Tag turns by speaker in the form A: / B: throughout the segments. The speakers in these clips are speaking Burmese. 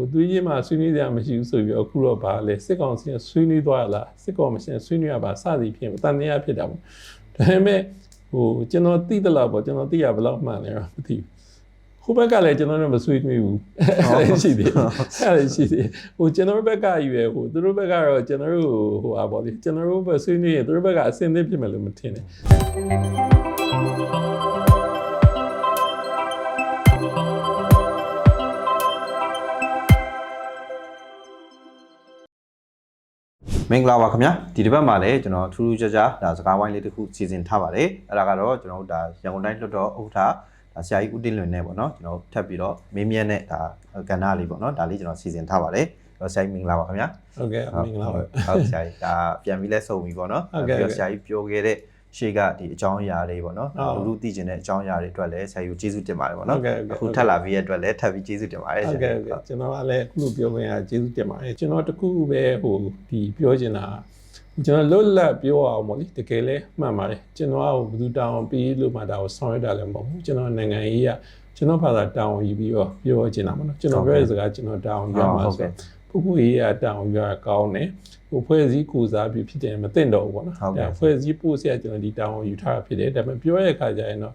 A: ိုသူကြီးမှဆွေးနွေးကြမရှိဘူးဆိုပြီးတော့အခုတော့ဗာလဲစစ်ကောင်စီကဆွေးနွေးသွားလားစစ်ကောင်မရှင်ဆွေးနွေးရပါစသည်ဖြင့်တန်တရားဖြစ်တာပေါ့ဒါပေမဲ့ဟိုကျွန်တော်သိတယ်လို့ပေါ့ကျွန်တော်သိရဘယ်လောက်မှန်လဲတော့မသိဘူးဟိုဘက်ကလည်းကျွန်တော်တို့မဆွေးနွေးဘူးအဲ့ဒါရှိသေးတယ်အဲ့ဒါရှိသေးဟိုကျွန်တော်ဘက်ကယူရဟိုသူတို့ဘက်ကတော့ကျွန်တော်တို့ဟိုဟာပေါ့လေကျွန်တော်တို့ဘက်ဆွေးနွေးရင်သူတို့ဘက်ကအစင်သစ်ဖြစ်မယ်လို့မထင်နဲ့
B: မင်္ဂလာပါခင်ဗျာဒီတစ်ပတ်မှာလည်းကျွန်တော်ထူးထူးခြားခြားဒါစကားဝိုင်းလေးတစ်ခုစီစဉ်ထားပါတယ်အဲ့ဒါကတော့ကျွန်တော်တို့ဒါရန်ကုန်တိုင်းလွှတ်တော်ဥက္ကဋ္ဌဒါဆရာကြီးဦးတင်လွင်နဲ့ပေါ့နော်ကျွန်တော်ထပ်ပြီးတော့မင်းမြတ်နဲ့ဒါကဏ္ဍလေးပေါ့နော်ဒါလေးကျွန်တော်စီစဉ်ထားပါတယ်အဲ့တော့ဆရာကြီးမင်္ဂလာပါခင်ဗျာ
A: ဟုတ်ကဲ့မင်္ဂလာပါ
B: ဟုတ်ဆရာကြီးဒါပြန်ပြီးလဲစုံပြီပေါ့နော်
A: ဟုတ်ကဲ့
B: ပြီးတော့ဆရာကြီးပြောခဲ့တဲ့ ရှေ့ကဒီအကြောင်းအရာတွေပေါ့နော်
A: ဟုတ်
B: လူလူသိကျင်တဲ့အကြောင်းအရာတွေအတွက်လည်းဆရာကြီးကိုကျေးဇူးတင်ပါတယ်ပေါ့နော်
A: ဟုတ်ကဲ့ဟုတ်ကဲ့
B: အခုထပ်လာပြီးရတဲ့အတွက်လည်းထပ်ပြီးကျေးဇူးတင်ပါတယ်
A: ဟုတ်ကဲ့ဟုတ်ကဲ့ကျွန်တော်ကလည်းအခုလိုပြောခွင့်ရကျေးဇူးတင်ပါတယ်ကျွန်တော်တခုပဲဟိုဒီပြောချင်တာကျွန်တော်လွတ်လပ်ပြောအောင်ပေါ့လေတကယ်လဲမှန်ပါတယ်ကျွန်တော်ကဘယ်သူတောင်းပြီးလို့မှဒါကိုဆောင်ရွက်တာလည်းမဟုတ်ဘူးကျွန်တော်နိုင်ငံရေးကကျွန်တော်ဘာသာတောင်းယူပြီးတော့ပြောချင်တာပေါ့နော်ကျွန်တော်ပြောတဲ့စကားကျွန်တော်တောင်းရမှာ
B: ဟုတ်
A: ဆို
B: ကဲ့
A: ပုဂ္ဂိုလ်ရေးကတောင်းရကောင်းတယ်ဟိုဖွဲ့စည်းကိုစားပြီးဖြစ်တယ်မသိတော့ဘူးပေါ့နော်
B: ဟုတ်ကဲ့
A: ဒါဖွဲ့စည်းပို့ဆက်ကျွန်တော်ဒီတောင်းယူထားတာဖြစ်တယ်ဒါပေမဲ့ပြောရတဲ့အခါကျရင်တော့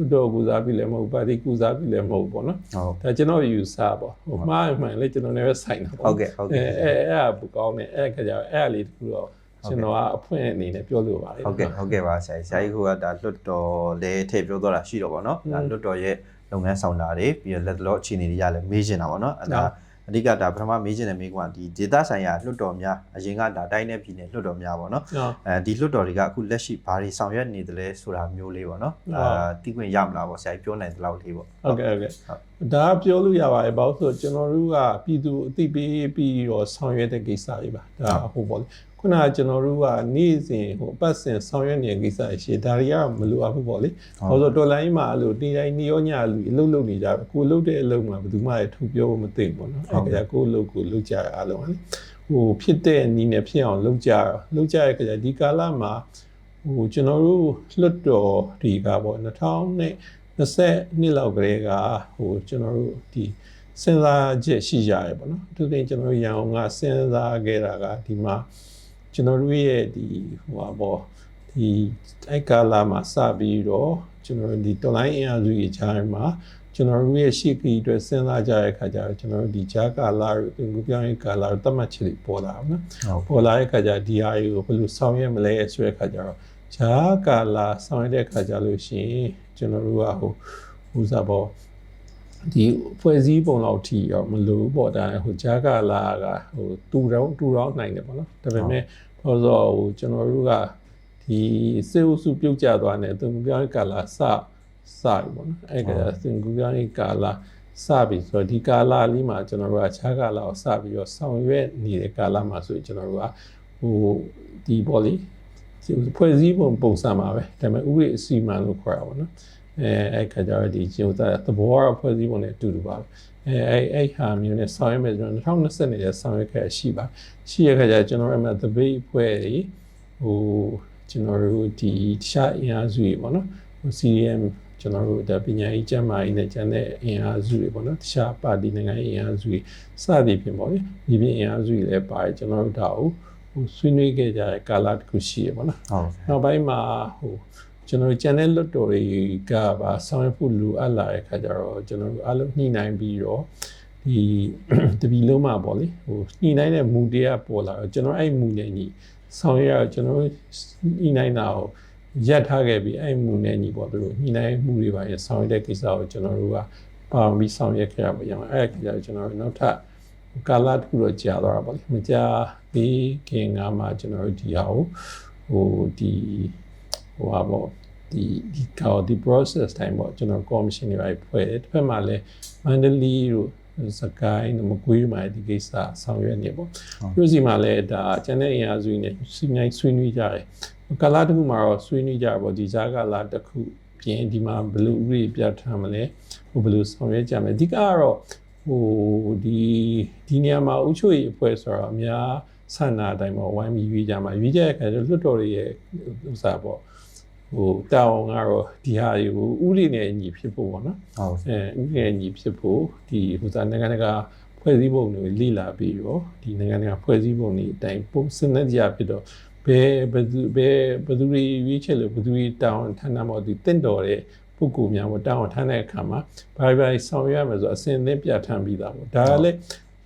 A: ဥတော်ကိုစားပြီးလည်းမဟုတ်ပါတိကိုစားပြီးလည်းမဟုတ်ဘူးပေါ့နော်
B: ဟုတ်
A: ဒါကျွန်တော်ယူဆပါဟိုမှားမှန်လေကျွန်တော်လည်းပဲဆိုင်တာပေါ့
B: ဟုတ်ကဲ့ဟုတ်ကဲ့
A: အဲအဲအဲ့အပူကောင်းတယ်အဲ့ခါကျတော့အဲ့အလေးတခုတော့ကျွန်တော်ကအဖွင့်အနေနဲ့ပြောလို့ပါလေ
B: ဟုတ်ကဲ့ဟုတ်ကဲ့ပါဆရာကြီးဆရာကြီးကဒါလွတ်တော်လည်းထည့်ပြောတော့တာရှိတော့ဗောနော်ဒါလွတ်တော်ရဲ့လုပ်ငန်းဆောင်တာတွေပြီးတော့လက်တလောအခြေအနေတွေရလည်းမေးချင်တာဗောနော်အဲဒါ အဓိကဒါပထမမေးချင်တဲ့မေးခွန်းကဒီဒေသဆိုင်ရာလွတ်တော်များအရင်ကဒါတိုင်းနဲ့ပြည်နယ်လွတ်တော်များဗောနော်
A: ဟုတ်
B: အဲဒီလွတ်တော်တွေကအခုလက်ရှိဘာတွေဆောင်ရွက်နေသလဲဆိုတာမျိုးလေးဗောနော်
A: ဟုတ်
B: အာတိခွင့်ရမလားဗောဆရာကြီးပြောနိုင်တဲ့လောက်လေးဗော
A: ဟုတ်ကဲ့ဟုတ်ကဲ့
B: ဟုတ်
A: ဒါကပြောလို့ရပါတယ်ဘာလို့ဆိုတော့ကျွန်တော်တို့ကပြည်သူအသိပေးပြီးတော့ဆောင်ရွက်တဲ့ကိစ္စတွေပါဒါဟိုပေါ့လေ ခုနကကျွန်တော်တို့ကနေ့စဉ်ဟိုအပတ်စဉ်ဆောင်ရွက်နေတဲ့ကိစ္စတွေရှိဒါတွေကမလိုအပ်ဘူးပေါ့လေဘာလို့ဆိုတော့တော်လိုင်းမှာအဲ့လိုနေ့တိုင်းနေ့ရောညလူအလုပ်လုပ်နေကြတယ်ကိုလုပ်တဲ့အလုပ်မှာဘယ်သူမှလည်းထုတ်ပြောဖို့မသိဘူးပေါ့နော်အဲ့ဒါကိုလုပ်ကိုလုပ်ကြရအားလုံးကလေဟိုဖြစ်တဲ့နီးနဲ့ဖြစ်အောင်လုပ်ကြရလုပ်ကြရတဲ့ခါကျဒီကာလမှာဟိုကျွန်တော်တို့လွတ်တော်ဒီကပေါ့2000နဲ့20နှစ်လောက်ကလေးကဟိုကျွန်တော်တို့ဒီစဉ်းစားချက်ရှိကြရပေါ့နော်သူတင်ကျွန်တော်တို့ရန်ကုန်ကစဉ်းစားခဲ့တာကဒီမှာ ကျွန်တော်တို့ရဲ့ဒီဟိုပါပေါ့ဒီအဲ့ကာလာမှာစပြီးတော့ကျွန်တော်တို့ဒီ online အင်အားစုကြီးခြားမှာကျွန်တော်တို့ရဲ့ရှိခီအတွက်စဉ်းစားကြတဲ့အခါကျတော့ကျွန်တော်တို့ဒီဂျာကာလာတို့ငူပြောင်းရေးကာလာတို့တတ်မှတ်ချက်တွေပေါ်လာအောင်နော်
B: ဟုတ်
A: ပေါ်လာတဲ့ခါကျဒီဟာကိုဘယ်လိုဆောင်ရွက်မလဲဆိုတဲ့ခါကျတော့ဂျာကာလာဆောင်ရွက်တဲ့ခါကျလို့ရှိရင်ကျွန်တော်တို့ကဟိုဟိုစားပေါ့ ဒီဖွဲ့စည်းပုံလောက်ထိရောမလို့ပေါ့ဒါဟိုဂျာကာလာကဟိုတူတောင်းတူတောင်းနိုင်တယ်ပေါ့နော်ဒါပေမဲ့ဘာလို့ဆိုတော့ဟိုကျွန်တော်တို့ကဒီစေအုပ်စုပြုတ်ကျသွားတယ်သူပြောင်းကာလာစစပြီပေါ့နော်အဲ့ကစင်ကူပြောင်းကာလာစပြီဆိုတော့ဒီကာလာလေးမှာကျွန်တော်တို့ကခြားကာလာကိုစပြီးတော့ဆောင်ရွက်နေတဲ့ကာလာမှာဆိုရင်ကျွန်တော်တို့ကဟိုဒီပေါ့လေဖွဲ့စည်းပုံပုံစံမှာပဲဒါပေမဲ့ဥပဒေအစီအမံလို့ခေါ်တာပေါ့နော် အဲအဲ့ခါကျတော့ဒီကျိုးသားသဘောကတော့ဖွဲ့စည်းပုံနဲ့အတူတူပါပဲအဲအဲ့အဲ့ဟာမျိုးနဲ့ဆောင်ရွက်မယ်ကျွန်တော်2020နဲ့ဆောင်ရွက်ခဲ့ရှိပါရှိရခါကျကျွန်တော်တို့အမှ debate ဖွဲ့တွေဟိုကျွန်တော်တို့ဒီတခြားအင်အားစုတွေပေါ့နော်ဟို CDM ကျွန်တော်တို့ဒါပညာရေးကျမ်းမာရေးနဲ့ကျန်တဲ့အင်အားစုတွေပေါ့နော်တခြားပါတီနိုင်ငံရေးအင်အားစုတွေစသည်ဖြင့်ပေါ့လေဒီပြင်အင်အားစုတွေလည်းပါတယ်ကျွန်တော်တို့ဒါကိုဟိုဆွေးနွေးခဲ့ကြတဲ့ကာလတစ်ခုရှိရပေါ့နော်
B: ဟုတ်
A: နောက်ပိုင်းမှာဟို ကျွန်တော်တို့ channel လွတ်တော်တွေကပါဆောင်ရွက်ဖို့လိုအပ်လာတဲ့ခါကျတော့ကျွန်တော်တို့အားလုံးညှိနှိုင်းပြီးတော့ဒီတပီလုံးမှာပေါ့လေဟိုညှိနှိုင်းတဲ့မူတရားပေါ်လာတော့ကျွန်တော်အဲ့မူနဲ့ညီဆောင်ရွက်ရကျွန်တော်တို့ညှိနှိုင်းတာကိုရက်ထားခဲ့ပြီးအဲ့မူနဲ့ညီပေါ့သူတို့ညှိနှိုင်းမှုတွေပါရဆောင်ရွက်တဲ့ကိစ္စကိုကျွန်တော်တို့ကပါဝင်ပြီးဆောင်ရွက်ခဲ့ရပါရအောင်အဲ့ဒါကြကျွန်တော်တို့နောက်ထပ်ကာလတစ်ခုတော့ကြာသွားတာပေါ့လေမကြာသေးခင်ကမှကျွန်တော်တို့ဒီဟာကိုဟိုဒီဟိုဟာပေါ့ ဒီဒီကောဒီ process time ပေါ့ကျွန်တော် commission တွေပဲဖွဲ့တယ်တစ်ဖက်မှာလည်း Mandalay တို့စကိုင်းတို့မကွေးမှာဒီကိစ္စဆောင်ရွက်နေပေါ့ပြုစီမှာလည်းဒါကျန်တဲ့အင်အားစုတွေနဲ့စီနိုင်ဆွေးနွေးကြတယ်ကာလာတစ်ခုမှာတော့ဆွေးနွေးကြပေါ့ဒီဈာကာလာတစ်ခုပြင်ဒီမှာဘယ်လိုဥပဒေပြဋ္ဌာန်းမလဲဟိုဘယ်လိုဆောင်ရွက်ကြမလဲအဓိကကတော့ဟိုဒီဒီနေရာမှာအုပ်ချုပ်ရေးအဖွဲ့ဆိုတော့အများဆန္ဒအတိုင်းပေါ့ဝိုင်းပြီးရွေးကြမှာရွေးကြတဲ့အခါကျတော့လွတ်တော်တွေရဲ့ဥစ္စာပေါ့ ဟိုတောင်းကတော့ဒီဟာတွေကိုဥပဒေနဲ့အညီဖြစ်ဖို့ပေါ့နော်
B: ဟုတ်
A: အဲဥပဒေနဲ့အညီဖြစ်ဖို့ဒီဟိုစားနိုင်ငံတကာဖွဲ့စည်းပုံတွေလိလာပြီးတော့ဒီနိုင်ငံတကာဖွဲ့စည်းပုံတွေအတိုင်းပုံစနစ်ကြဖြစ်တော့ဘယ်ဘယ်သူဘယ်ဘယ်သူတွေရွေးချယ်လို့ဘယ်သူတွေတောင်းထမ်းတာမဟုတ်ဒီတင့်တော်တဲ့ပုဂ္ဂိုလ်များကိုတောင်းထမ်းတဲ့အခါမှာဘာဘာဆောင်ရွက်ရမယ်ဆိုအစဉ်အသင်းပြဋ္ဌာန်းပြီးသားပေါ့ဒါကလည်း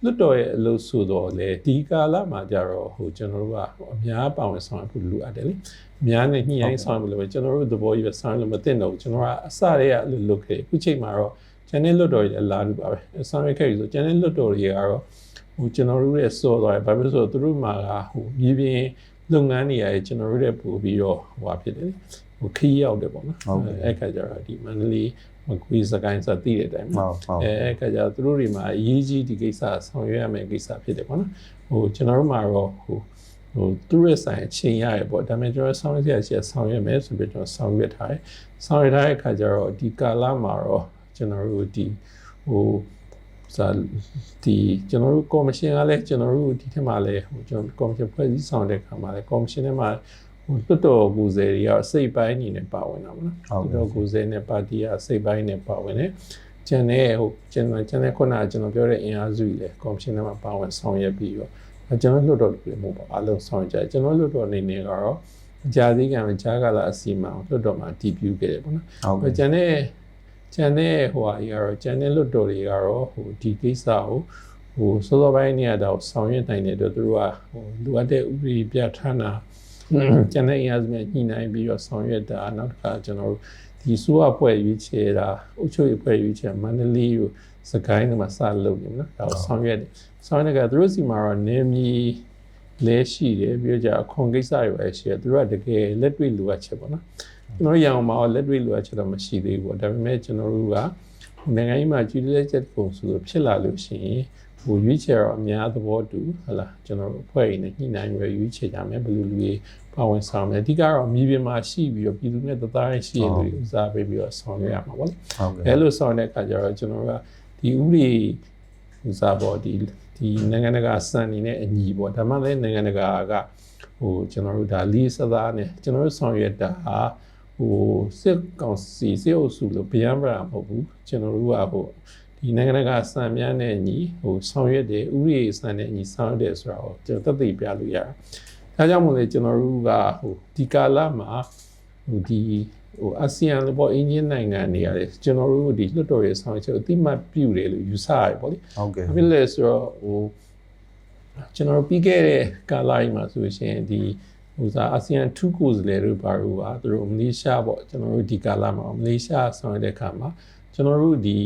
A: လွတ်တော်ရဲ့အလို့ဆိုတော့လေဒီကာလမှာကြတော့ဟိုကျွန်တော်တို့ကအများပါဝင်ဆောင်ရွက်ဖို့လိုအပ်တယ်လေအ များနဲ့ညှိနှိုင်းဆောင်ရွက်လို့ပဲကျွန်တော်တို့သဘောကြီးပဲဆောင်ရွက်လို့မသိတော့ဘူးကျွန်တော်ကအစတည်းကအလုပ်လုပ်ခဲ့အခုချိန်မှာတော့ channel လွတ်တော်ကြီးအလားတူပါပဲဆောင်ရွက်ခဲ့ပြီဆို channel လွတ်တော်ကြီးကတော့ဟိုကျွန်တော်တို့ရဲ့စောသွားတယ်ဘာဖြစ်လို့ဆိုတော့သူတို့မှာကဟိုမြေပြင်လုပ်ငန်းတွေရတယ်ကျွန်တော်တို့ရဲ့ပို့ပြီးတော့ဟိုဟာဖြစ်တယ်လေဟိုခီးရောက်တယ်ပေါ့နော်အဲ့ခါကျတော့ဒီမန္တလေးမကွေးစကိုင်းစသိတဲ့အတိုင်း
B: ဟုတ်ဟုတ်
A: အဲအဲ့ခါကျတော့သူတို့တွေမှာအရေးကြီးဒီကိစ္စဆောင်ရွက်ရမယ့်ကိစ္စဖြစ်တယ်ပေါ့နော်ဟိုကျွန်တော်တို့မှာတော့ဟို ဟိုသူတို့ရဲ့ဆိုင်အချိန်ရရပေါ့ဒါပေမဲ့ကျွန်တော်ဆောင်ရွက်ရရှိဆောင်ရွက်မယ်ဆိုပြီးကျွန်တော်ဆောင်ရွက်ထားတယ်ဆောင်ရွက်ထားတဲ့အခါကျတော့ဒီကာလမှာတော့ကျွန်တော်တို့ဒီဟိုစာဒီကျွန်တော်တို့ကော်မရှင်ကလည်းကျွန်တော်တို့ဒီထက်မှလည်းဟိုကျွန်တော်ကော်မရှင်ဖွဲ့စည်းဆောင်တဲ့အခါမှာလည်းကော်မရှင်ထဲမှာဟိုတွတ်တော်ကိုယ်စားတွေရောစိတ်ပိုင်းအနေနဲ့ပါဝင်တာပေါ့နော်တွတ်တော်ကိုယ်စားနဲ့ပါတီကစိတ်ပိုင်းနဲ့ပါဝင်တယ်ကျန်တဲ့ဟိုကျွန်တော်ကျန်တဲ့ခုနကကျွန်တော်ပြောတဲ့အင်အားစုကြီးလေကော်မရှင်ထဲမှာပါဝင်ဆောင်ရွက်ပြီးတော့အဲ ကျွန်တော်လွတ်တော်တွေမဟုတ်ပါဘူးအလုံးဆောင်ရွက်ကြတယ်ကျွန်တော်လွတ်တော်အနေနဲ့ကတော့အကြာသေးကံကြာကာလအစီအမံကိုလွတ်တော်မှာတည်ပြုခဲ့တယ်ပေါ့နော်
B: ဟုတ်ကဲ့
A: ကျန်တဲ့ကျန်တဲ့ဟိုဟာကြီးကတော့ကျန်တဲ့လွတ်တော်တွေကတော့ဟိုဒီကိစ္စကိုဟိုစောစောပိုင်းနေရာတော့ဆောင်ရွက်နိုင်တဲ့အတွက်သူတို့ကဟိုလိုအပ်တဲ့ဥပဒေပြဋ္ဌာန်းတာကျန်တဲ့အရာစမြညှိနှိုင်းပြီးတော့ဆောင်ရွက်တာနောက်တစ်ခါကျွန်တော်တို့ဒီစိုးအဖွဲရွေးချယ်တာအုပ်ချုပ်ရေးဖွဲ့ရွေးချယ်မန္တလေးကို စကိုင်းမှာစလုပ်နေမှာနော်ဒါကိုဆောင်ရွက်တယ်ဆောင်ရွက်ကသူတို့စီမှာတော့နေမီလဲရှိတယ်ပြီးတော့じゃအခွန်ကိစ္စတွေပဲရှိတယ်သူတို့ကတကယ်လက်တွေ့လိုအပ်ချက်ပေါ့နော်ကျွန်တော်ရအောင်မှာလက်တွေ့လိုအပ်ချက်တော့မရှိသေးဘူးပေါ့ဒါပေမဲ့ကျွန်တော်တို့ကနိုင်ငံရေးမှာကြည်လက်ချက်ပုံဆိုလို့ဖြစ်လာလို့ရှိရင်ဟိုရွေးချယ်တော့အများသဘောတူဟလာကျွန်တော်တို့အဖွဲ့ရင်းနဲ့ညှိနှိုင်းပြီးရွေးချယ်ကြမယ်ဘယ်လိုလူတွေပါဝင်ဆောင်မယ်အဓိကတော့မြေပြင်မှာရှိပြီးတော့ပြည်သူနဲ့တသားရရှိရတဲ့လူတွေဦးစားပေးပြီးတော့ဆောင်ရွက်ရမှာပေါ့လေ
B: ဟုတ်ကဲ့
A: အဲလိုဆောင်တဲ့အခါကျတော့ကျွန်တော်တို့က ဒီဥပဒေဦးစားပေါ်ဒီဒီနိုင်ငံတကာစံနေနဲ့အညီပေါ့ဒါမှလည်းနိုင်ငံတကာကဟိုကျွန်တော်တို့ဒါလီစသားနဲ့ကျွန်တော်တို့ဆောင်ရွက်တာဟာဟိုစစ်ကောင်စီစစ်အုပ်စုလို့ဗျမ်းပရာမဟုတ်ဘူးကျွန်တော်တို့ကဟိုဒီနိုင်ငံတကာစံများနဲ့အညီဟိုဆောင်ရွက်တယ်ဥပဒေစံနဲ့အညီဆောင်ရွက်တယ်ဆိုတာကိုကျွန်တော်သက်သေပြလို့ရတယ်။ဒါကြောင့်မို့လဲကျွန်တော်တို့ကဟိုဒီကာလမှာဟိုဒီ ဟိုအာဆီယံလိုပေါ့အင်ဂျင်နိုင်ငံတွေရတယ်ကျွန်တော်တို့ဒီလွတ်တော်ရေးဆောင်ချက်ကိုအတိမတ်ပြုတယ်လို့ယူဆရတယ်ပေါ့လေ
B: ဟုတ်ကဲ့။
A: ဘာဖြစ်လဲဆိုတော့ဟိုကျွန်တော်တို့ပြီးခဲ့တဲ့ကာလကြီးမှာဆိုရှင်ဒီဟိုစားအာဆီယံထူးကိုယ်စားလှယ်တို့ဘာလို့ပါသူတို့မလေးရှားပေါ့ကျွန်တော်တို့ဒီကာလမှာမလေးရှားဆောင်ရတဲ့အခါမှာကျွန်တော်တို့ဒီ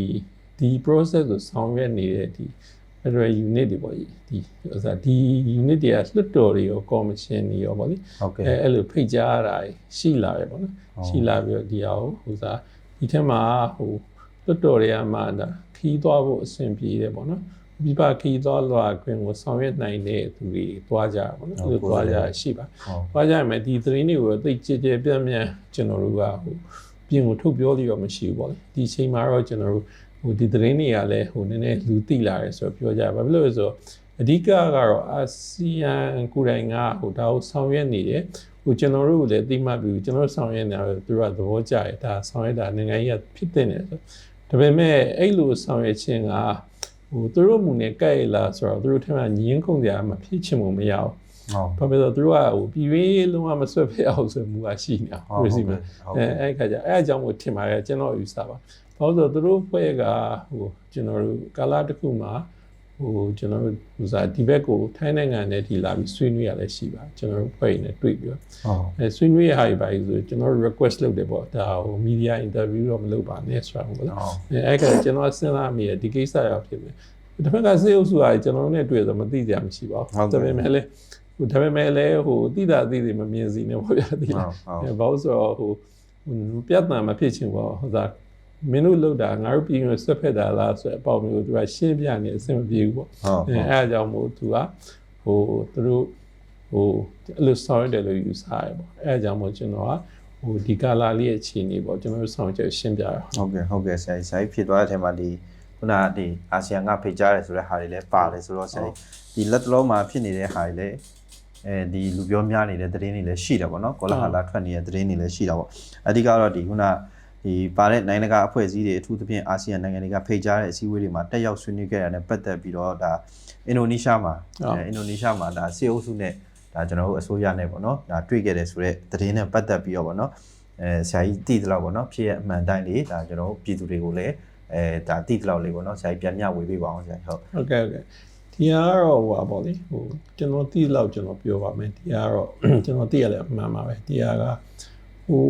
A: ဒီ process ကိုဆောင်ရွက်နေတဲ့ဒီ federal unit တွေပေါ့ဒီဟိုစားဒီ unit တွေကလွတ်တော်တွေရော commission တွေရောပေါ့လေ
B: ဟုတ်ကဲ့
A: အဲအဲ့လိုဖိတ်ကြားရတာရှိလာတယ်ပေါ့နော်
B: ဟုတ်
A: ရှိလာပြီးတော့ဒီဟာကိုဟိုစားဒီထက်မှာဟိုတွတ်တော်တွေကမှဒါခီးသွားဖို့အဆင်ပြေတယ်ပေါ့နော်ဒီပါခီးသွားလွာခွင့်ကိုဆောင်ရွက်နိုင်တဲ့သူတွေသွားကြတာပေါ့နော်အဲ့လိုသွားကြတာရှိပါ
B: ဟုတ်
A: သွားကြရမယ်ဒီသတင်းတွေကိုသိကြည်ကြည်ပြန့်ပြန့်ကျွန်တော်တို့ကဟိုပြင်ကိုထုတ်ပြောလို့တော့မရှိဘူးပေါ့လေဒီအချိန်မှာတော့ကျွန်တော်တို့ ဟိုဒီသတင်းတွေကလည်းဟိုနည်းနည်းလူသိလာတယ်ဆိုတော့ပြောကြဘာဖြစ်လို့လဲဆိုတော့အဓိကကတော့အာဆီယံကိုယ်တိုင်ကဟိုဒါကိုဆောင်ရွက်နေတယ်ဟိုကျွန်တော်တို့လည်းသိမှတ်ပြီးကျွန်တော်တို့ဆောင်ရွက်နေတာပဲသူတို့ကသဘောကျတယ်ဒါဆောင်ရွက်တာနိုင်ငံကြီးကဖြစ်တဲ့နေဆိုဒါပေမဲ့အဲ့လိုဆောင်ရွက်ခြင်းကဟိုသူတို့မူနဲ့ကြိုက်လားဆိုတော့သူတို့ထက်မှညင်းခုန်ကြမဖြစ်ချင်မှုမရဘူး
B: ဟုတ်
A: ဘာဖြစ်လို့လဲသူတို့ကဟိုပြည်ရေးလုံးဝမဆွတ်ဖက်အောင်ဆိုမှုကရှိနေတာ
B: ဟုတ်
A: ပြည်စီမှာ
B: ဟုတ်
A: အဲအဲ့ခါကျအဲ့အကြောင်းကိုထင်ပါတယ်ကျွန်တော်ယူဆပါ ဘာလို့လဲဆိုတော့သူတို့ဖွဲ့ကဟိုကျွန်တော်တို့ကာလာတစ်ခုမှာဟိုကျွန်တော်တို့ဥစားဒီဘက်ကိုထိုင်းနိုင်ငံနဲ့ဒီလာပြီးဆွေးနွေးရလဲရှိပါကျွန်တော်တို့ဖွဲ့နေတွေ့ပြီးတော့
B: ဟုတ်
A: အဲဆွေးနွေးရဟာတွေပါဆိုကျွန်တော်တို့ request လုပ်တယ်ပေါ့ဒါဟို media interview တော့မလုပ်ပါနဲ့ဆိုတာဟုတ်လား
B: ဟုတ်
A: အဲအဲ့ကကျွန်တော်စဉ်းစားမိရဒီကိစ္စရောက်ဖြစ်မယ်တစ်ဖက်ကစေအုပ်စုကကျွန်တော်တို့နဲ့တွေ့ဆိုမသိကြမှမရှိပါဘူးဒါပေမဲ့လည်းဟိုဒါပေမဲ့လည်းဟိုတိတာသိသိမမြင်စီနေပေါ့ဗျာတိလား
B: ဟုတ်
A: အဲဘာလို့ဆိုတော့ဟိုပြတ်တာမဖြစ်ချင်ပါဟိုသာ မင်းတို့လောက်တာငါတို့ပြည်ရင်ဆက်ဖက်တာလားဆိုအပေါ့မျိုးသူကရှင်းပြနေအဆင်မပြေဘူးပေါ့
B: ဟုတ်
A: အဲအဲအကြောင်းမို့သူကဟိုသူတို့ဟိုအဲ့လိုဆောင်ရတယ်လို့ယူဆရတယ်ပေါ့အဲအကြောင်းမို့ကျွန်တော်ကဟိုဒီကာလာလေးရဲ့အခြေအနေပေါ့ကျွန်တော်တို့ဆောင်ချက်ရှင်းပြရအောင်
B: ဟုတ်ကဲ့ဟုတ်ကဲ့ဆရာကြီးဆရာကြီးဖြစ်သွားတဲ့အချိန်မှာဒီခုနကဒီအာဆီယံကဖိတ်ကြားတယ်ဆိုတဲ့ဟာတွေလည်းပါတယ်ဆိုတော့ဆရာကြီးဒီလက်တလုံးမှာဖြစ်နေတဲ့ဟာတွေလည်းအဲဒီလူပြောများနေတဲ့သတင်းတွေလည်းရှိတယ်ပေါ့နော်ကောလာဟာလာထွက်နေတဲ့သတင်းတွေလည်းရှိတာပေါ့အဓိကတော့ဒီခုနဒီ ဒီပါတဲ့နိုင်ငံတကာအဖွဲ့အစည်းတွေအထူးသဖြင့်အာဆီယံနိုင်ငံတွေကဖိတ်ကြားတဲ့အစည်းအဝေးတွေမှာတက်ရောက်ဆွေးနွေးခဲ့တာနဲ့ပတ်သက်ပြီးတော့ဒါအင်ဒိုနီးရှားမှာ
A: ဟုတ်
B: အဲအင်ဒိုနီးရှားမှာဒါစေအုပ်စုနဲ့ဒါကျွန်တော်တို့အစိုးရနဲ့ပေါ့နော်ဒါတွေ့ခဲ့တယ်ဆိုတော့သတင်းနဲ့ပတ်သက်ပြီးတော့ပေါ့နော်အဲဆရာကြီးတည်တယ်လို့ပေါ့နော်ဖြစ်ရအမှန်တိုင်းလေးဒါကျွန်တော်တို့ပြည်သူတွေကိုလည်းအဲဒါတည်တယ်လို့လေးပေါ့နော်ဆရာကြီးပြန်မျှဝေပေးပါအောင်ဆရာကြီးဟုတ်
A: ဟုတ်ကဲ့ဟုတ်ကဲ့ဒီဟာကတော့ဟိုပါပေါ့လေဟိုကျွန်တော်သိလောက်ကျွန်တော်ပြောပါမယ်ဒီဟာကတော့ကျွန်တော်သိရလဲအမှန်ပါပဲဒီဟာကဟို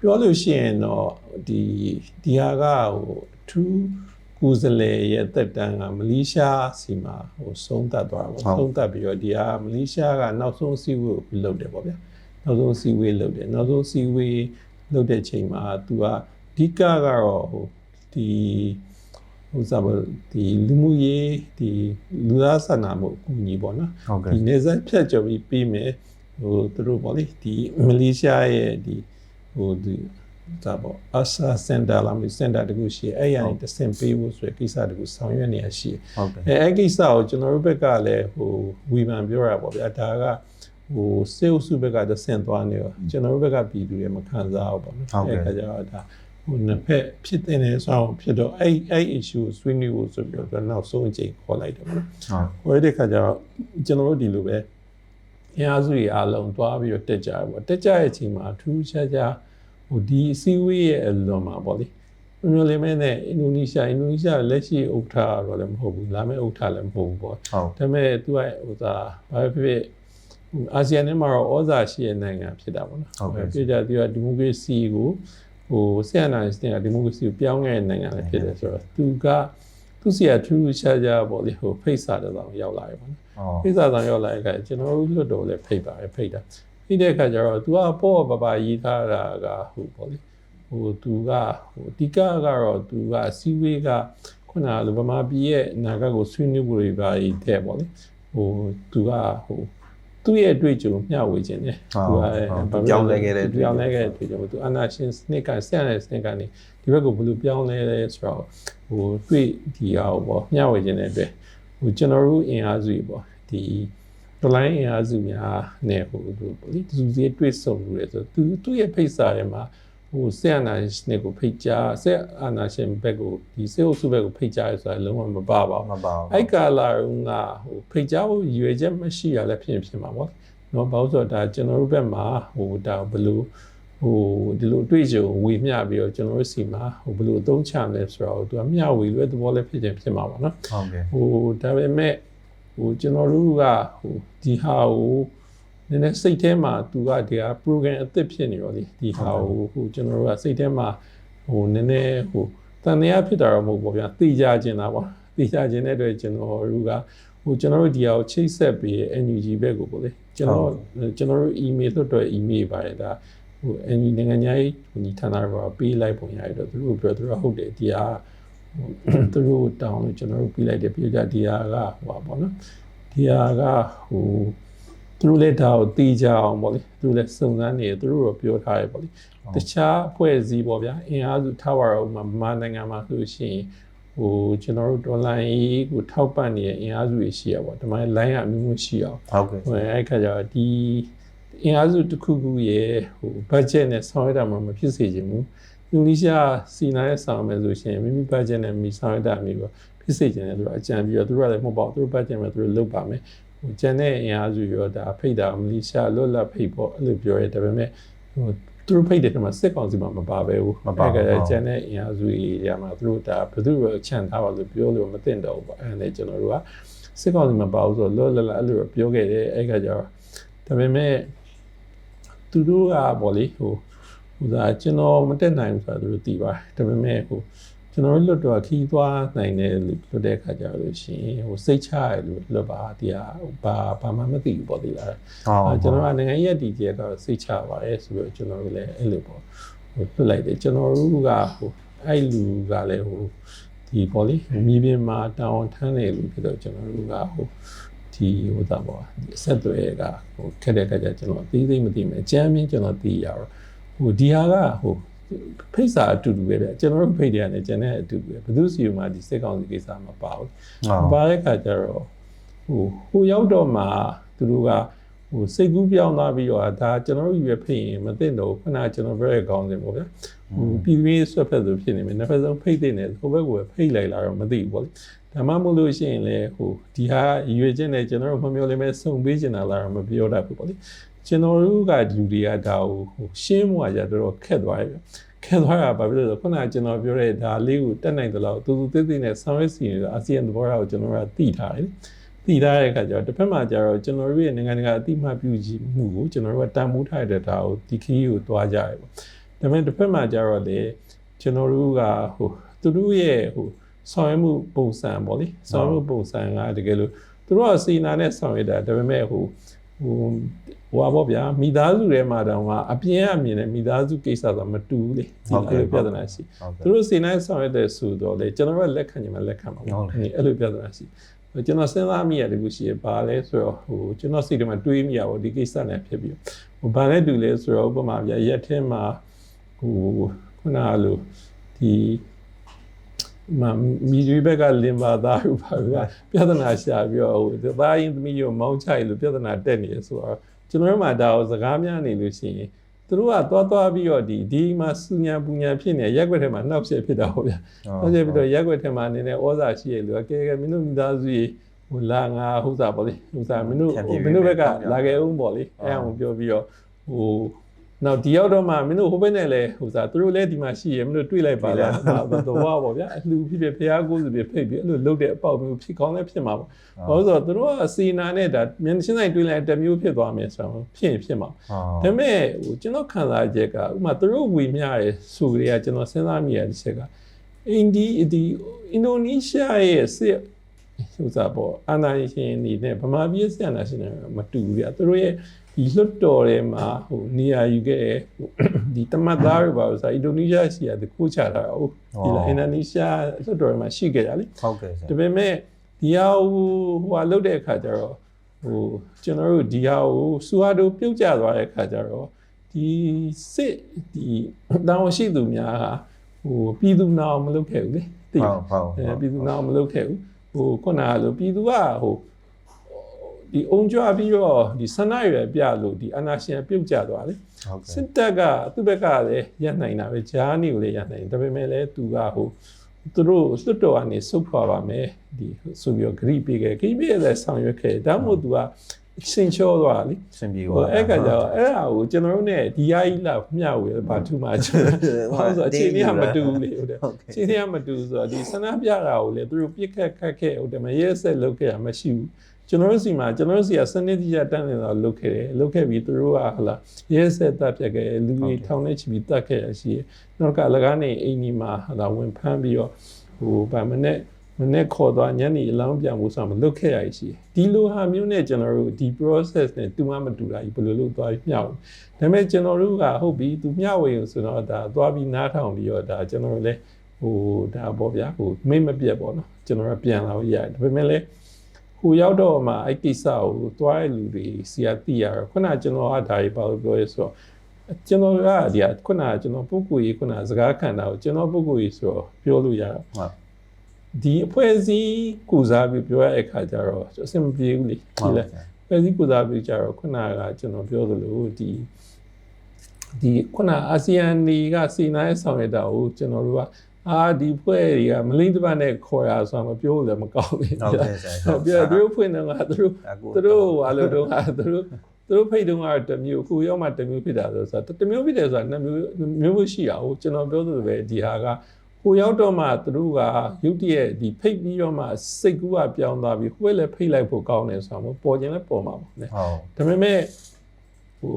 A: ပြောလို့ရှိရင်တော့ဒီဒီဟာကဟိုထူးကူဇလေရဲ့တက်တန်းကမလေးရှားစီမှာဟိုဆုံးသက်သွားတာပေါ့ဆုံးသက်ပြီးတော့ဒီဟာမလေးရှားကနောက်ဆုံးစီးဝေးကိုလုပ်တယ်ပေါ့ဗျာနောက်ဆုံးစီးဝေးလုပ်တယ်နောက်ဆုံးစီးဝေးလုပ်တဲ့ချိန်မှာသူကအဓိကကတော့ဟိုဒီဟိုစားပါဒီလူမှုရေးဒီလူသားဆန္ဒမှုအကူအညီပေါ့နော်
B: ဟုတ်ကဲ့
A: ဒီနေဆက်ဖြတ်ကျော်ပြီးပြီးမယ်ဟိုသူတို့ပေါ့လေဒီမလေးရှားရဲ့ဒီ ဟိုဒီစားပေါ့အဆာစင်တာလာမီစင်တာတကူရှိရဲ့အဲ့ရနေတဆင်ပေးဖို့ဆိုရယ်ကိစ္စတကူဆောင်ရွက်နေရရှိတယ်
B: ဟုတ်ကဲ့
A: အဲအဲ့ကိစ္စကိုကျွန်တော်တို့ဘက်ကလည်းဟိုဝီမန်ပြောရပါဗျာဒါကဟိုစေအုပ်စုဘက်ကတဆင့်သွားနေတော့ကျွန်တော်တို့ဘက်ကပြည်သူတွေမခံစားဘူးပေါ့နော်
B: ဟုတ်ကဲ့
A: အဲ့ခါကျတော့ဒါဟိုနှစ်ဖက်ဖြစ်တဲ့နေဆောင်ဖြစ်တော့အဲ့အဲ့ issue ကိုဆွေးနွေးဖို့ဆိုပြီးတော့နောက်ဆုံးအချိန်ခေါ်လိုက်တယ်ပေါ့နော်
B: ဟုတ်
A: ဟိုတဲ့ခါကျတော့ကျွန်တော်တို့ဒီလိုပဲ အင်အားစုတွေအားလုံးသွားပြီးတော့တက်ကြရပေါ့တက်ကြရဲ့အချိန်မှာအထူးခြားခြားဟိုဒီအစည်းအဝေးရဲ့အလွန်မှာပေါ့လေမျိုးလေးမဲနဲ့အင်ဒိုနီးရှားအင်ဒိုနီးရှားလက်ရှိဥက္ကဋ္ဌတော့လည်းမဟုတ်ဘူးလာမယ့်ဥက္ကဋ္ဌလည်းမဟုတ်ဘူးပေါ့
B: ဟုတ်
A: ဒါပေမဲ့သူကဟိုသာဘာဖြစ်ဖြစ်ဟိုအာဆီယံထဲမှာတော့ဩဇာရှိတဲ့နိုင်ငံဖြစ်တာပေါ့နော်
B: ဟုတ်ကဲ့
A: ပြကြသူကဒီမိုကရေစီကိုဟိုဆီယနာစတင်ကဒီမိုကရေစီကိုပြောင်းခဲ့တဲ့နိုင်ငံလည်းဖြစ်တယ်ဆိုတော့သူက သူစီကထူးထူးခြားခြားပေါ့လေဟိုဖိတ်စာတဲ့ဆောင်ရောက်လာတယ်ပေါ့နော်
B: ဟုတ်
A: ဖိတ်စာဆောင်ရောက်လာတဲ့အခါကျွန်တော်တို့လွတ်တော်လည်းဖိတ်ပါတယ်ဖိတ်တာဖိတ်တဲ့အခါကျတော့သူကပေါ့ပပရေးထားတာကဟိုပေါ့လေဟိုသူကဟိုအဓိကကတော့သူကအစည်းအဝေးကခုနကလိုဗမာပြည်ရဲ့အနာဂတ်ကိုဆွေးနွေးမှုတွေပါတဲ့ပေါ့လေဟိုသူကဟို သူ့ရဲ့အတွေ့အကြုံမျှဝေခြင်းတယ်
B: ဟုတ်ဟုတ်ပြောင်းလဲခဲ့တဲ့
A: ပြောင်းလဲခဲ့တဲ့တွေ့ကြသူအနာရှင်စနစ်ကဆရာတဲ့စနစ်ကနေဒီဘက်ကိုဘယ်လိုပြောင်းလဲလဲဆိုတော့ဟိုတွေ့ဒီဟာကိုပေါ့မျှဝေခြင်းတဲ့အတွက်ဟိုကျွန်တော်တို့အင်အားစုတွေပေါ့ဒီဒလိုင်းအင်အားစုများနဲ့ဟိုသူပေါ့လေသူစီတွေ့ဆုံလို့လေဆိုသူသူ့ရဲ့ဖိတ်စာထဲမှာ ဟိုဆရာနာရှင်ကိုဖိတ်ကြားဆရာအာနာရှင်ဘက်ကိုဒီစေအုပ်စုဘက်ကိုဖိတ်ကြားရဆိုတာလုံးဝမပါပါဘူး
B: မပါဘူး
A: အဲ့ကာလာကဟိုဖိတ်ကြားဖို့ရည်ရွယ်ချက်မရှိရလဲဖြစ်ရင်ဖြစ်မှာပေါ့နော်ဘာလို့ဆိုတော့ဒါကျွန်တော်တို့ဘက်မှာဟိုဒါဘယ်လိုဟိုဒီလိုအတွေ့အကြုံဝေမျှပြီးတော့ကျွန်တော်တို့စီမှာဟိုဘယ်လိုအသုံးချမလဲဆိုတော့သူကမျှဝေလွယ်သဘောလည်းဖြစ်ခြင်းဖြစ်မှာပါနော်
B: ဟုတ်ကဲ့
A: ဟိုဒါပေမဲ့ဟိုကျွန်တော်တို့ကဟိုဒီဟာကို နည်းနည်းစိတ်ထဲမှာသူကဒီဟာ program အသစ်ဖြစ်နေတော့လေဒီဟာကိုဟိုကျွန်တော်တို့ကစိတ်ထဲမှာဟိုနည်းနည်းဟိုတန်တရားဖြစ်တာတော့မဟုတ်ပါဗျာသိကြခြင်းတာပေါ့သိကြခြင်းတဲ့အတွက်ကျွန်တော်တို့ကဟိုကျွန်တော်တို့ဒီဟာကိုချိတ်ဆက်ပြီး NUG ဘက်ကိုပေါ့လေကျွန်တော်ကျွန်တော်တို့ email လွှတ်တော့ email ပါတယ်ဒါဟို NUG နိုင်ငံသားရေးဝန်ကြီးဌာနကပေးလိုက်ပုံရရတော့သူတို့ပြောသူတို့ဟုတ်တယ်ဒီဟာသူတို့တောင်းလို့ကျွန်တော်တို့ပြီးလိုက်တယ်ပြကြဒီဟာကဟိုပါပေါ့နော်ဒီဟာကဟို သူတို့လည်းဒါကိုသိကြအောင်ပေါ့လေသူတို့လည်းစုံစမ်းနေတယ်သူတို့တော့ပြောထားတယ်ပေါ့လေတခြားအဖွဲ့အစည်းပေါ့ဗျာအင်အားစုထားပါတော့ဥပမာမြန်မာနိုင်ငံမှာဆိုလို့ရှိရင်ဟိုကျွန်တော်တို့ဒေါ်လာရေးကိုထောက်ပံ့နေတဲ့အင်အားစုတွေရှိရပေါ့ဒီမှာ line ကအမျိုးမျိုးရှိအောင်
B: ဟုတ်ကဲ့
A: ဟိုအဲ့ခါကျတော့ဒီအင်အားစုတစ်ခုခုရဲ့ဟို budget နဲ့ဆောင်ရွက်တာမှမဖြစ်စေချင်ဘူးအင်္ဂလိပ်ရှားစီနာရဲ့ဆောင်မယ်ဆိုရှင်မိမိ budget နဲ့မိဆောင်ရွက်တာမျိုးပဲဖြစ်စေချင်တယ်သူတို့အကြံပြီးတော့သူတို့ကလည်းမဟုတ်ပါဘူးသူတို့ budget မှာသူတို့လုပ်ပါမယ် ဟိုကျန်တဲ့အင်အားစုရောဒါဖိတ်တာမလေးရှားလွတ်လပ်ဖိတ်ပေါ့အဲ့လိုပြောရဲဒါပေမဲ့ဟိုသူတို့ဖိတ်တဲ့ကမှာစစ်ကောင်စီမှာမပါပဲဘူး
B: မပါဘူး
A: အဲ့ကကျန်တဲ့အင်အားစုတွေရမှာသူတို့ဒါဘယ်သူ့ကိုချန်ထားပါလို့ပြောလို့မသိတော့ဘူးပေါ့အဲ့ဒါနဲ့ကျွန်တော်တို့ကစစ်ကောင်စီမှာပါလို့ဆိုတော့လောလောလအဲ့လိုတော့ပြောခဲ့တယ်အဲ့ခါကျတော့ဒါပေမဲ့သူတို့ကပေါ့လေဟိုဟိုဒါကျွန်တော်မတက်နိုင်ဘူးဆိုတာသူတို့သိပါတယ်ဒါပေမဲ့ဟို ကျွန်တော်တို့လွတ်တော့ခီးသွားနိုင်တယ်လို့လွတ်တဲ့ခါကျတော့ရှင်ဟိုစိတ်ချရလို့လွတ်ပါတရားဘာဘာမှမသိဘူးပေါ့ဒီလား
B: ဟုတ်
A: ကျွန်တော်ကနိုင်ငံရေးအတည်ကျကတော့စိတ်ချပါတယ်ဆိုတော့ကျွန်တော်တို့လည်းအဲ့လိုပေါ့ဟိုလွတ်လိုက်တယ်ကျွန်တော်တို့ကဟိုအဲ့လူကလည်းဟိုဒီပေါ့လေမြေပြင်မှာတာဝန်ထမ်းနေလို့ဖြစ်တော့ကျွန်တော်တို့ကဟိုဒီဟိုတာပေါ့ဒီအဆက်အသွယ်ကဟိုခက်တဲ့ခါကျကျွန်တော်သိသိမသိမယ်အကြမ်းမြင်ကျွန်တော်သိရတော့ဟိုဒီဟာကဟို ဖိတ်စာအတူတူပဲဗျကျွန်တော်တို့ဖိတ်တယ်ကနေကျန်တဲ့အတူတူပဲဘယ်သူစီမှာဒီစိတ်ကောင်းစီကိစ္စမပါဘူး
B: ဟုတ်
A: ပါတဲ့ခါကျတော့ဟိုဟိုရောက်တော့မှသူတို့ကဟဟိုစိတ်ကူးပြောင်းသွားပြီးတော့ဒါကျွန်တော်တို့ရွယ်ဖိတ်ရင်မသိတော့ခုနကကျွန်တော်ပြောတဲ့ကောင်းစဉ်ပေါ့ဗျာဟိုပြည်တွင်းဆွက်ဖက်ဆိုဖြစ်နေမယ်နှစ်ဖက်ဆုံးဖိတ်တဲ့နဲ့ဟိုဘက်ကိုပဲဖိတ်လိုက်လာတော့မသိဘူးပေါ့လေဒါမှမဟုတ်လို့ရှိရင်လေဟိုဒီဟာရွေချင်းနဲ့ကျွန်တော်တို့မမျော်လင့်မဲ့စုံပေးချင်တာလားတော့မပြောတတ်ဘူးပေါ့လေ ကျွန်တော်တို့ကလူတွေကဒါကိုဟိုရှင်းမှုကကြတော့ခက်သွားပြီခဲသွားတာဘာဖြစ်လို့လဲဆိုခုနကကျွန်တော်ပြောတဲ့ဒါလေးကိုတက်နိုင်တယ်လို့တူတူသေးသေးနဲ့ဆောင်ရွက်စီနေတာအာဆီယံသဘောထားကိုကျွန်တော်ကသိထားတယ်သိထားတဲ့အခါကျတော့တစ်ဖက်မှာကျတော့ကျွန်တော်တို့ရဲ့နိုင်ငံတကာအတိအမှတ်ပြုကြည့်မှုကိုကျွန်တော်တို့ကတန်ဖိုးထားတဲ့ဒါကိုဒီခီးကိုသွားကြတယ်ပေါ့ဒါပေမဲ့တစ်ဖက်မှာကျတော့လေကျွန်တော်တို့ကဟိုသူတို့ရဲ့ဟိုဆောင်ရွက်မှုပုံစံပေါ့လေဆောင်ရွက်မှုပုံစံကတကယ်လို့သူတို့ကစီနာနဲ့ဆောင်ရွက်တာဒါပေမဲ့ဟိုဟို ဟိုပါပေါ့ဗျာမိသားစုထဲမှာတောင်မှအပြင်းအမြင်နဲ့မိသားစုကိစ္စဆိုမတူဘူးလေဒီလိုပြဿနာရှိ
B: ဟုတ်ကဲ့
A: သူတို့စီနိုင်ဆောင်ရွက်တဲ့ဆိုတော့လေကျွန်တော်တို့လက်ခံညီမလက်ခံပါဘူး
B: ဟုတ်ကဲ့
A: အဲ့လိုပြဿနာရှိကျွန်တော်စဉ်းစားမိရတယ်ခုရှိရပါလဲဆိုတော့ဟိုကျွန်တော်စိတ်ထဲမှာတွေးမိရပါဒီကိစ္စနဲ့ဖြစ်ပြီးဟိုဘာလဲတူလဲဆိုတော့ဥပမာပြရက်ထဲမှာဟိုခုနကလိုဒီမမီဒီဘက်ကလင်ပါသားဥပါကပြဿနာရှာပြီးတော့ဟိုသားရင်သမီးရောမောင်းချိုက်လို့ပြဿနာတက်နေရဆိုတော့ ကျွန်တော်တို့မှဒါကိုစကားများနေလို့ရှိရင်သူတို့ကသွားသွားပြီးတော့ဒီဒီမှာစူညာပူညာဖြစ်နေရက်ွက်ထဲမှာနှောက်ရက်ဖြစ်တာဟုတ်ဗျာဟုတ်ကဲ့ပြီးတော့ရက်ွက်ထဲမှာအနေနဲ့ဩဇာရှိရလို့ကဲကဲမင်းတို့မိသားစုရေဟိုလာငါဟုတ်စားပေါ့လေဟုတ်စားမင်းတို့
B: ဖြန့်ဖြေး
A: မင်းတို့ဘက်က
B: ပေးမယ်
A: လာခဲ့အောင်ပေါ့လေ
B: ဟုတ်
A: အဲအောင်ပြောပြီးတော့ဟို နောက်ဒီရောက်တော့မှမင်းတို့ဟိုဘက်နဲ့လဲဟုတ်စားသူတို့လည်းဒီမှာရှိရမင်းတို့တွေ့လိုက်ပါလားဘာတော့ပေါ့ဗျာအလှဖြစ်ဖြစ်ဖျားကိုးစုဖြစ်ဖိတ်ပြီးအဲ့လိုလုတ်တဲ့အပေါက်မျိုးဖြစ်ကောင်းလည်းဖြစ်မှာပေါ့ဘာလို့ဆိုတော့သူတို့ကစီနာနဲ့ဒါမျက်နှာချင်းဆိုင်တွေ့လိုက်တစ်မျိုးဖြစ်သွားမယ်ဆိုတော့ဖြစ်ရင်ဖြစ်မှာ
B: ဟုတ်
A: ဒါပေမဲ့ဟိုကျွန်တော်ခံစားချက်ကဥပမာသူတို့ဝေမျှရဲဆိုကြရကျွန်တော်စဉ်းစားမိရတဲ့ချက်ကအိန္ဒိဒီအင်ဒိုနီးရှားရဲ့စစ်ဥစားပေါ့အာဏာရှင်နေနဲ့ဗမာပြည်စစ်အာဏာရှင်တွေမတူဘူးဗျာသူတို့ရဲ့ ဒီလွတ်တော်ထဲမှာဟိုနေရာယူခဲ့တဲ့ဟိုဒီတမတ်သားတွေပါလို့ဆိုအင်ဒိုနီးရှားရှိရတဲ့ကိုချတာဟုတ်ဒီလာအင်ဒိုနီးရှားလွတ်တော်ထဲမှာရှိခဲ့ကြလေ
B: ဟုတ်ကဲ့ဆရာ
A: ဒါပေမဲ့ဒီဟာဟိုဟိုဟာလုတ်တဲ့အခါကျတော့ဟိုကျွန်တော်တို့ဒီဟာကိုစူဟာတိုပြုတ်ကျသွားတဲ့အခါကျတော့ဒီစစ်ဒီတောင်းရှိသူများဟာဟိုပြည်သူနာအောင်မလုပ်ခဲ့ဘူးလေသိ
B: ဟု
A: လား
B: တ်ဟုတ်
A: အဲပြည်သူနာအောင်မလုပ်ခဲ့ဘူးဟိုခုနကလိုပြည်သူကဟို ဒီအုံကြွပြီးတော့ဒီဆန္ဒရွယ်ပြလို့ဒီအနာရှင်ပြုတ်ကျသွားလေ
B: ဟုတ်ကဲ့
A: စစ်တပ်ကသူ့ဘက်ကလည်းရနိုင်တာပဲဂျားနီကိုလည်းရနိုင်တယ်ဒါပေမဲ့လည်းသူကဟိုသူတို့လွတ်တော်ကနေစုပ်ဖွာပါမယ်ဒီဆိုပြီးတော့ဂရိပေးခဲ့ဂရိပေးလည်းဆောင်ရွက်ခဲ့ဒါမှမဟုတ်သူကစင်ချောသွားလေ
B: စင်ပြေ
A: ဟို
B: ပါ
A: အဲ့ကကြောင့်အဲ့ဒါကိုကျွန်တော်တို့ ਨੇ ဒီယာကြီးလာမျှဝေဘာထူမှကျွန်တော်ဟောဆိုအချိန်ကြီးကမတူဘူးလေဟုတ်တယ်
B: ဟုတ်ကဲ့
A: အချိန်ကြီးကမတူဘူးဆိုတော့ဒီဆန္ဒပြတာကိုလေသူတို့ပြစ်ခတ်ခတ်ခဲ့ဟုတ်တယ်မရဲဆက်လုပ်ခဲ့တာမရှိဘူး ကျွန်တော်တို့စီမှာကျွန်တော်တို့စီကစနစ်တကျတန်းနေတာလုပ်ခဲ့တယ်လုပ်ခဲ့ပြီးသူတို့ကဟလာရဲဆက်တပ်ပြတ်ခဲ့တယ်လူကြီးထောင်နေချီပြီးတတ်ခဲ့ရရှိတယ်နောက်ကအလကားနေအိမ်ကြီးမှာဟလာဝင်ဖမ်းပြီးတော့ဟိုဗာမနဲ့မနေ့ခေါ်သွားညနေအလောင်းပြန်ဖို့ဆိုမှလုတ်ခဲ့ရရှိတယ်ဒီလိုဟာမျိုးနဲ့ကျွန်တော်တို့ဒီ process နဲ့တူမှမတူတာကြီးဘယ်လိုလုပ်သွားပြီးမျှဝေဒါပေမဲ့ကျွန်တော်တို့ကဟုတ်ပြီသူမျှဝေရင်ဆိုတော့ဒါသွားပြီးနားထောင်ပြီးတော့ဒါကျွန်တော်တို့လည်းဟိုဒါပေါ့ဗျာဟိုမိတ်မပြတ်ပေါ့နော်ကျွန်တော်တို့ပြန်လာလို့ရတယ်ဒါပေမဲ့လည်း ဟိုရောက်တော့မှအဲ့ကိစ္စကိုသွားတဲ့လူတွေစီကသိရတော့ခုနကကျွန်တော်ကဒါကြီးပါလို့ပြောရဲဆိုတော့ကျွန်တော်ကဒီကခုနကကျွန်တော်ပုဂ္ဂိုလ်ကြီးခုနကစကားခံတာကိုကျွန်တော်ပုဂ္ဂိုလ်ကြီးဆိုတော့ပြောလို့ရတာ
B: ဟုတ်
A: ဒီအဖွဲ့အစည်းကုစားပြီးပြောရတဲ့အခါကျတော့အဆင်မပြေဘူးလေဒီလေအဖွဲ့အစည်းကုစားပြီးကြတော့ခုနကကျွန်တော်ပြောသလိုဒီဒီခုနအာဆီယံနေကစီနိုင်ဆောင်ရတာကိုကျွန်တော်တို့က အာဒီဖွဲ့တွေကမလိမ့်တစ်ပတ်နဲ့ခေါ်ရဆိုတော့မပြောလို့လည်းမကောင်းဘူး
B: ဟုတ်ကဲ့ဆရာ
A: ဟုတ်ပြသူတို့ဖွင့်တော့ကသူတို့
B: အခု
A: သူတို့ဟာလို့တော့ဟာသူတို့သူတို့ဖိတ်တုန်းကတော့တစ်မျိုးအခုရောက်မှတစ်မျိုးဖြစ်တာဆိုတော့တစ်မျိုးဖြစ်တယ်ဆိုတာနှစ်မျိုးမျိုးမျိုးရှိတာဟုတ်ကျွန်တော်ပြောသလိုပဲဒီဟာကကိုရောက်တော့မှသူတို့ကရုတ်တရက်ဒီဖိတ်ပြီးတော့မှစိတ်ကူးကပြောင်းသွားပြီးကိုယ်လည်းဖိတ်လိုက်ဖို့ကောင်းတယ်ဆိုတာမျိုးပေါ်ခြင်းလည်းပေါ်မှာပေါ့နော်
B: ဟုတ်
A: ဒါပေမဲ့ဟို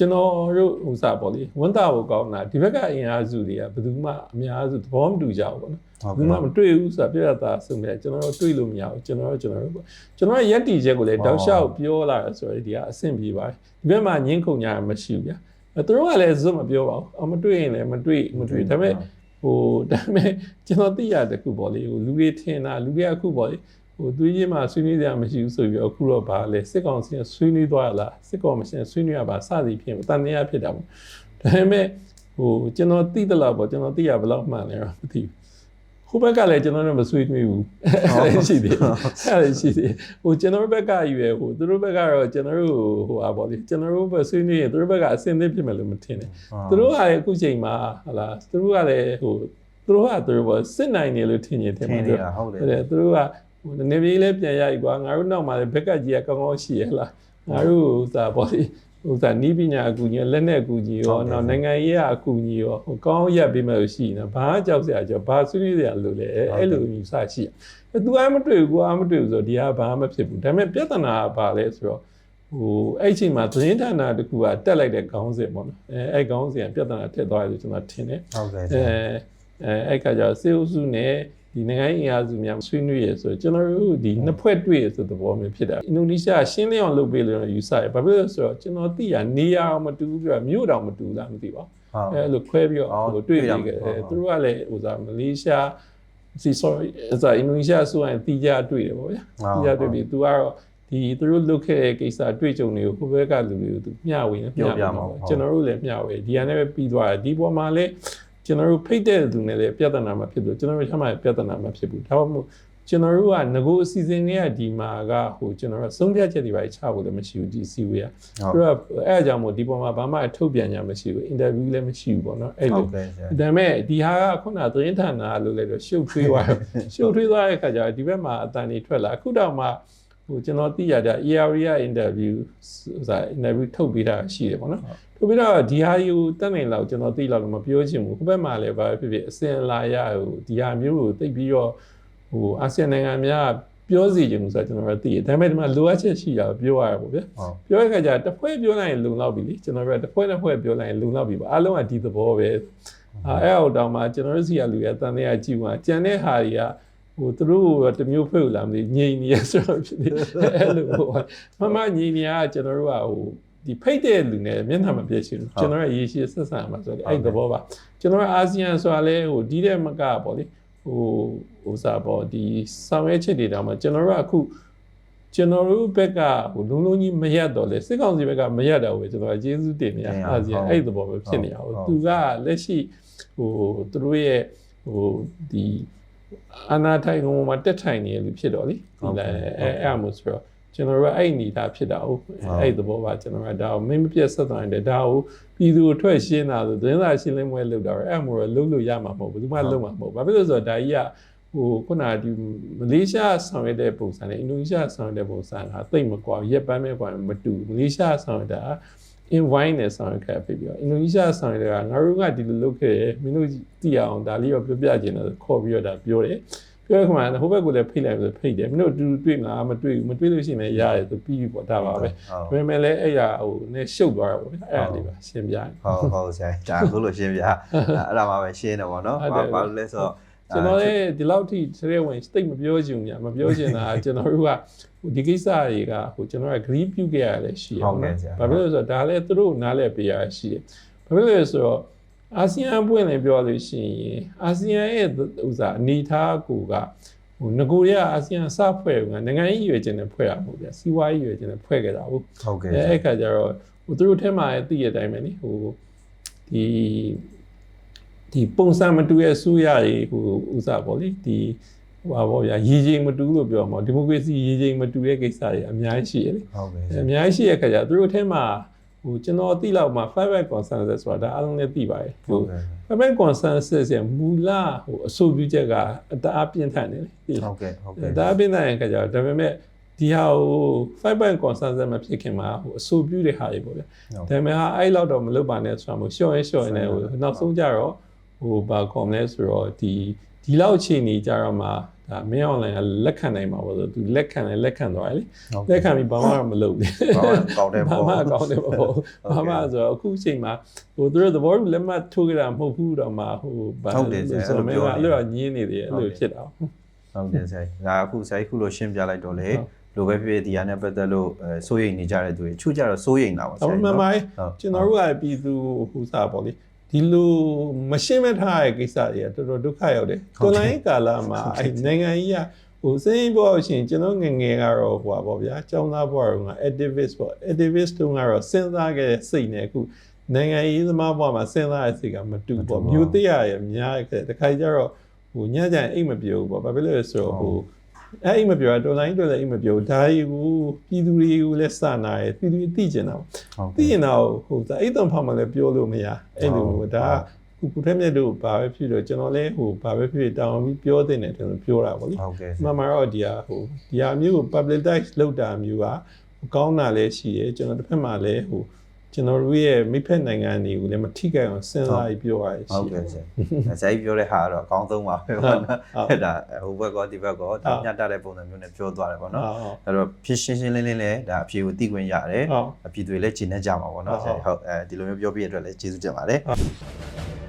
A: ကျွန်တော်တို့ဥစားပေါ့လေဝန်တာကိုကောင်းတာဒီဘက်ကအင်အားစုတွေကဘယ်သူမှအများစုသဘောမတူကြဘူးပေါ့နော်
B: ဟုတ်
A: ဘူး
B: ကဲ့
A: မှမတွေ့ဘူးဆိုတာပြရတာဆိုမြဲကျွန်တော်တို့တွေ့လို့မရဘူးကျွန်တော်တို့ကျွန်တော်တို့ပေါ့ကျွန်တော်ရဲ့ယက်တီချက်ကိုလည်းတောက်လျှောက်ပြောလာတယ်ဆိုတော့ဒီကအဆင်ပြေပါတယ်ဒီဘက်မှာညင်းခုန်ညာမရှိဘူးဗျာအဲသူတို့ကလည်းဇွတ်မပြောပါဘူးအမတွေ့ရင်လည်းမတွေ့မတွေ့ဒါပေမဲ့ဟိုဒါပေမဲ့ကျွန်တော်သိရတဲ့ခုပေါ့လေဟိုလူတွေထင်တာလူတွေကအခုပေါ့လေ ဟိုသွေးချင်းမှာဆွေးနွေးကြမရှိဘူးဆိုပြီးအခုတော့ဗာလဲစစ်ကောင်စီကဆွေးနွေးသွားလားစစ်ကောင်စီကဆွေးနွေးရပါစသည်ဖြစ်တန်တရားဖြစ်တာပေါ့ဒါပေမဲ့ဟိုကျွန်တော်သိသလားပေါ့ကျွန်တော်သိရဘယ်လောက်မှန်လဲတော့မသိဘူးဟဟိုဘက်ကလည်းကျွန်တော်တို့မဆွေးနွေးဘူးအဲ့ဒါရှိသေးတယ်အဲ့ဒါရှိသေးတယ်ဟိုကျွန်တော်တို့ဘက်ကရွယ်ဟိုသူတို့ဘက်ကတော့ကျွန်တော်တို့ဟိုဟာပေါ့လေကျွန်တော်တို့ဘက်ဆွေးနွေးရင်သူတို့ဘက်ကအစင်သစ်ဖြစ်မယ်လို့မထင်နဲ့သူတို့ကလည်းအခုချိန်မှာဟာလားသူတို့ကလည်းဟိုသူတို့ကသူတို့ပေါ့စစ်နိုင်တယ်လို့ထင်နေတယ်
B: ထင်နေတာဟုတ်တယ်
A: ဟုတ်တယ်သူတို့ကဟို နည်းနည်းလေးလည်းပြန်ရပြီကွာငါတို့နောက်မှာလည်းဘက်ကကြီးကကောင်းကောင်းရှိရလားငါတို့ဥစားပေါ့လေဥစားနီးပညာအကူကြီးလက်နဲ့အကူကြီးရောနောက်နိုင်ငံရေးအကူကြီးရောဟိုကောင်းရက်ပေးမယ်လို့ရှိနေဘာကြောက်စရာကြောက်ဘာဆွေးနွေးစရာလို့လဲအဲ့လိုမျိုးစရှိရသူအမတွေ့ဘူးကွာမတွေ့ဘူးဆိုတော့ဒီဟာဘာမှမဖြစ်ဘူးဒါပေမဲ့ပြဿနာကဘာလဲဆိုတော့ဟိုအဲ့ချိန်မှာသတင်းဌာနတစ်ခုကတက်လိုက်တဲ့ခေါင်းစဉ်ပေါ့နော်အဲအဲ့ခေါင်းစဉ်ကပြဿနာထည့်သွားတယ်လို့ကျွန်တော်ထင်တယ်
B: ဟုတ်ကဲ့
A: အဲအဲအဲ့ကကြတော့စေအုပ်စုနဲ့ ဒီနိုင်ငံရေးအင်အားစုများဆွေးနွေးရဆိုတော့ကျွန်တော်တို့ဒီနှစ်ဖွဲ့တွေ့ရဆိုတဲ့သဘောမျိုးဖြစ်တာအင်ဒိုနီးရှားရှင်းလင်းအောင်လုပ်ပေးလို့ယူဆရဘာဖြစ်လို့လဲဆိုတော့ကျွန်တော်သိရနေရအောင်မတူဘူးပြမြို့တော်မတူလားမသိပါ
B: ဟုတ်
A: ဘူးအဲလိုခွဲပြီးတော့ဟိုတွေ့နေကြတယ်သူတို့ကလည်းဟိုစားမလေးရှားစီ sorry အဲဆိုအင်ဒိုနီးရှားဆိုရင်တီးကြတွေ့တယ်ပေါ့ဗျာတီးကြတွေ့ပြီးသူကတော့ဒီသူတို့လုပ်ခဲ့တဲ့ကိစ္စတွေ့ကြုံတွေကိုဟိုဘက်ကလူတွေကိုသူမျှဝေနေမျှဝေမှာပေါ့ကျွန်တော်တို့လည်းမျှဝေဒီကနေ့ပဲပြီးသွားတယ်ဒီပေါ်မှာလည်း ကျွန်တော်တို့ဖိတ်တဲ့သူနဲ့လည်းပြဿနာမဖြစ်ဘူးကျွန်တော်တို့ချမ်းသာပြဿနာမဖြစ်ဘူးဒါမှမဟုတ်ကျွန်တော်တို့ကငကိုအစီအစဉ်တွေကဒီမှာကဟိုကျွန်တော်တို့ဆုံးဖြတ်ချက်တွေပါချဖို့လည်းမရှိဘူးဒီစီဝေးကသူကအဲ့အကြောင်းမို့ဒီပေါ်မှာဘာမှအထုတ်ပြန်ကြမရှိဘူးအင်တာဗျူးလည်းမရှိဘူးပေါ့နော်အဲ့
B: ဟု
A: လို
B: တ်ကဲ့ဆရာ
A: ဒါပေမဲ့ဒီဟာကခုနသတင်းဌာနလို့လည်းတော့ရှုပ်ထွေးသွားတယ်ရှုပ်ထွေးသွားတဲ့အခါကျတော့ဒီဘက်မှာအတန်တွေထွက်လာအခုတော့မှဟိုကျွန်တော်သိရတဲ့ area interview ဆိုတာ interview ထုတ်ပေးတာရှိတယ်ပေါ့နော် ထုတ်ပြီးတော့ဒီဟာကြီးကိုတက်နိုင်လောက်ကျွန်တော်သိလောက်တော့မပြောချင်ဘူးဟိုဘက်မှာလည်းဘာဖြစ်ဖြစ်အစင်လာရဟိုဒီဟာမျိုးကိုသိပြီးတော့ဟိုအာဆီယံနိုင်ငံများပြောစီချင်ဘူးဆိုတော့ကျွန်တော်တို့သိတယ်ဒါပေမဲ့ဒီမှာလိုအပ်ချက်ရှိတာပြောရတာပေါ့ဗျာ
B: ဟုတ်
A: ပြောရတဲ့ခါကျတစ်ဖွဲ့ပြောလိုက်ရင်လုံလောက်ပြီလေကျွန်တော်တို့ကတစ်ဖွဲ့တစ်ဖွဲ့ပြောလိုက်ရင်လုံလောက်ပြီပေါ့အားလုံးကဒီသဘောပဲအဲအဲ့အောက်တောင်မှာကျွန်တော်တို့စီကလူရတန်တဲ့ကကြည့်မှာကြံတဲ့ဟာတွေကဟိုသူတို့ကတစ်မျိုးဖွဲ့လာမလို့ငြိမ်နေရဆိုတော့ဖြစ်နေအဲ့လိုပေါ့မမငြိမ်နေရကျွန်တော်တို့ကဟို ဒီဖိတ်တဲ့လူနဲ့မျက်နှာမပြည့်ရှင်ဘူးကျွန်တော်ကရေရှည်ဆက်ဆံမှာဆိုတော့အဲ့သဘောပါကျွန်တော်အာဆီယံဆိုတာလဲဟိုဒီတဲ့မကပေါ့လေဟိုဟိုစားပေါ့ဒီဆောင်ရွက်ချက်တွေတောင်မှကျွန်တော်တို့ကအခုကျွန်တော်တို့ဘက်ကဟိုလုံးလုံးကြီးမရက်တော့လေစစ်ကောင်စီဘက်ကမရက်တော့ဘူးကျွန်တော်ကကျေးဇူးတင်နေရအာဆီယံအဲ့ဒီသဘောပဲဖြစ်နေရအောင်သူကလက်ရှိဟိုသူတို့ရဲ့ဟိုဒီအနာထိုင်ကောင်မှာတက်ထိုင်နေလို့ဖြစ်တော့လေဒီလည်းအဲအဲ့အမှုဆိုတော့ ကျွန်တော်တို့အဲ့အနေဒါဖြစ်တာဟုတ်အဲ့သဘောပါကျွန်တော်ကဒါကိုမင်းမပြတ်ဆက်သွားတယ်ဒါကိုပြည်သူထွက်ရှင်းတာဆိုသတင်းစာရှင်းလင်းပွဲလုပ်တာအဲ့အမှုတော့လုပ်လို့ရမှာမဟုတ်ဘူးဘယ်သူမှလုပ်မှာမဟုတ်ဘာဖြစ်လို့ဆိုတော့ဒါကြီးကဟိုခုနကဒီမလေးရှားဆောင်ရတဲ့ပုံစံနဲ့အင်ဒိုနီးရှားဆောင်ရတဲ့ပုံစံကတိတ်မကွာဘူးရက်ပန်းမဲ့ကွာမတူဘူးမလေးရှားဆောင်ရတာ invite နဲ့ဆောင်ရခဲ့ပြီပြီးတော့အင်ဒိုနီးရှားဆောင်ရတဲ့ကငါတို့ကဒီလိုလုပ်ခဲ့တယ်မင်းတို့သိအောင်ဒါလေးတော့ပြောပြချင်တယ်ခေါ်ပြီးတော့ဒါပြောတယ် ပြောရခမှာဟိုဘက်ကလည်းဖိတ်လိုက်ဆိုဖိတ်တယ်မင်းတို့တူတွေ့ငါမတွေ့ဘူးမတွေ့လို့ရှိရင်လည်းရတယ်သူပြီးပြီပေါ့ဒါပါပဲဒါပေမဲ့လည်းအဲ့ရဟိုနည်းရှုပ်သွားတာပေါ့ဗျအဲ့ဒါလေးပါရှင်းပြတယ်
B: ဟုတ်ဟုတ်ဆရာဒါအခုလို့ရှင်းပြအဲ့ဒါမှပဲရှင်းတယ်ပေါ့နော်
A: ဟုတ်တယ်
B: ဘာလို့လဲဆိုတော့
A: ကျွန်တော်လည်းဒီလောက်ထိထဲဝင်တိတ်မပြောချင်ဘူးညာမပြောချင်တာကကျွန်တော်တို့ကဟိုဒီကိစ္စတွေကဟိုကျွန်တော်က agree ပြုခဲ့ရတယ်ရှိရ
B: ဟုတ်ကဲ့
A: နော်
B: ဆရာ
A: ဘာဖြစ်လို့လဲဆိုတော့ဒါလည်းသူတို့နားလည်ပေးရရှိတယ်ဘာဖြစ်လို့လဲဆိုတော့ အာဆီယံပွင့်လည်းပြောလို့ရှိရင်အာဆီယံရဲ့ဥစားအနေထားကိုကဟိုငကိုရအာဆီယံစဖွဲ့ကနိုင်ငံရေးရွေးချယ်နေဖွဲ့ရမှာဗျာစီးပွားရေးရွေးချယ်နေဖွဲ့ခဲ့တာဟုတ်
B: ဟုတ်ကဲ့
A: အဲအဲ့ခါကျတော့ဟိုသူတို့ထဲမှာသိရတဲ့အတိုင်းပဲနိဟိုဒီဒီပုံစံမတူရဲ့အစိုးရတွေဟိုဥစားပေါ့လေဒီဟိုပါပေါ့ဗျာရည်ချင်းမတူလို့ပြောမှာဒီမိုကရေစီရည်ချင်းမတူရဲ့ကိစ္စတွေအများကြီးရှိရလေ
B: ဟုတ်ကဲ့
A: အများကြီးရှိရဲ့ခါကျသူတို့ထဲမှာ ဟိုကျွန်တော်သိလောက်မှာ five way consensus ဆိုတာဒါအားလုံးလည်းသိပါတယ်ဟို
B: ဟုတ်ကဲ့
A: five way consensus ရဲ့မူလဟိုအဆိုပြုချက်ကအတအားပြင်းထန်တယ်လေသိလား
B: ဟုတ်ကဲ့ဟုတ်ကဲ့
A: ဒါအပြင်တိုင်းခါကြတော့ဒါပေမဲ့ဒီဟာကို five point consensus မဖြစ်ခင်မှာဟိုအဆိုပြုတဲ့ဟာတွေပေါ့ဗျာဒါပေမဲ့ဟာအဲ့လောက်တော့မလုပ်ပါနဲ့ဆိုတာမျိုးရှော့ရင်ရှော့ရင်လည်းဟိုနောက်ဆုံးကြတော့ဟိုဘာကောမလဲဆိုတော့ဒီ ဒီလောက်အချိန်ကြီးကြတော့မှဒါမင်း online ကလက်ခံနိုင်မှာပေါ့ဆိုသူလက်ခံလည်းလက်ခံသွားတယ်လေလက်ခံပြီးဘာမှမလုပ်ဘူး
B: ဘာမှကောင်းတယ်
A: ဘာ
B: ပေါ့
A: မှကောင်းတယ်ပေါ့ဘာမှဆိုတော့အခုချိန်မှာဟိုသူတို့သဘောတူလက်မှတ်ထိုးကြတာမဟုတ်ဘူးတော့မှဟိုဘာဆိုတော့မင်းကအဲ့လိုညင်းနေတယ်အဲ့လိုဖြစ်တာ
B: ဟုတ်တယ်ဆရာဒါအခုဆရာခုလို့ရှင်းပြလိုက်တော့လေ
A: ဟုတ်
B: လိုပဲဖြစ်ဖြစ်ဒီဟာနဲ့ပတ်သက်လို့အဲစိုးရိမ်နေကြတဲ့သူတွေချို့ကြတော့စိုးရိမ်တာပါဆ
A: အ
B: ရာ
A: မှန်ပါပဲ
B: ဟုတ်
A: ကျွန်တော်တို့ကပြည်သူဟူစားပေါ့လေ ဒီလိုမရှင်းမထားတဲ့ကိစ္စတွေကတော်တော်ဒုက္ခရောက်တယ်တော်လိုင်းကာလမှာအဲနိုင်ငံကြီးကဟိုစိမ့်ပေါ်ရှင်ကျွန်တော်ငယ်ငယ်ကတော့ဟိုပါပေါ့ဗျာចောင်းသားဘွားက activist ပေါ့ activist တုန်းကတော့စဉ်းစားခဲ့တဲ့စိတ်နဲ့အခုနိုင်ငံရေးသမားဘွားမှာစဉ်းစားတဲ့စိတ်ကမတူပေါ့မျိုးသေးရရများခဲ့တခါကျတော့ဟဟိုညကြရင်အိတ်မပြောဘူးပေါ့ဘာဖြစ်လို့လဲဆိုတော့ဟို အဲ့အိတ်မပြောတာတော်လိုင်းတော်လည်းအိတ်မပြောဘူးဒါကြီးကိုပြည်သူတွေကိုလည်းစနာရယ်ပြည်သူတွေသိကျင်တာပေါ့
B: ဟုတ်
A: သိ
B: ကဲ့
A: ရင်တော့ဟိုဒါအိတ်တံဖောက်မှလည်းပြောလို့မရအဲ့လိုမျိုးဒါခုကုထက်မြတ်တို့ဘာပဲဖြစ်လို့ကျွန်တော်လည်းဟိုဘာပဲဖြစ်ဖြစ်တောင်းပြီးပြောတဲ့တယ်ကျွန်တော်ပြောတာပေါ့လေ
B: ဟုတ်ကဲ့
A: မှန်မှာတော့ဒီဟာဟိုဒီဟာမျိုးကို publicize လုပ်တာမျိုးကကောင်းတာလည်းရှိတယ်ကျွန်တော်တစ်ဖက်မှာလည်းဟို ကျွန်တော်တို့ရဲ့မိဖက်နိုင်ငံတွေကိုလည်းမထိခိုက်အောင်စဉ်းစားပြီးပြောရတယ်
B: ဟုတ်
A: ရှိတ
B: ကဲ့
A: ယ်
B: ဆရာဆရာကြီးပြောတဲ့ဟာကတော့အကောင်းဆုံးပါပဲ
A: ဟုတ်
B: ပေါ့
A: ဟုတ်
B: နော်အဲ့ဒါဟိုဘက်ကောဒီဘက်ကောဒါ
A: ဟုတ်
B: ညတ်တဲ့ပုံစံမျိုးနဲ့ပြောသွားတယ်ပေါ့နော်
A: ဟုတ်
B: အဲ့တော့ဖြစ်ရှင်းရှင်းလင်းလင်းလဲဒါအဖြေကိုသိခွင့်ရတယ်
A: ဟုတ်
B: အဖြေတွေလည်းဂျင်းနေကြမှာပေါ့နော်
A: ဟုတ်
B: ဆရာကြီးဟုတ်အဲဒီလိုမျိုးပြောပြရတဲ့အတွက်လည်းကျေးဇူးတင်ပါတယ်
A: ဟုတ်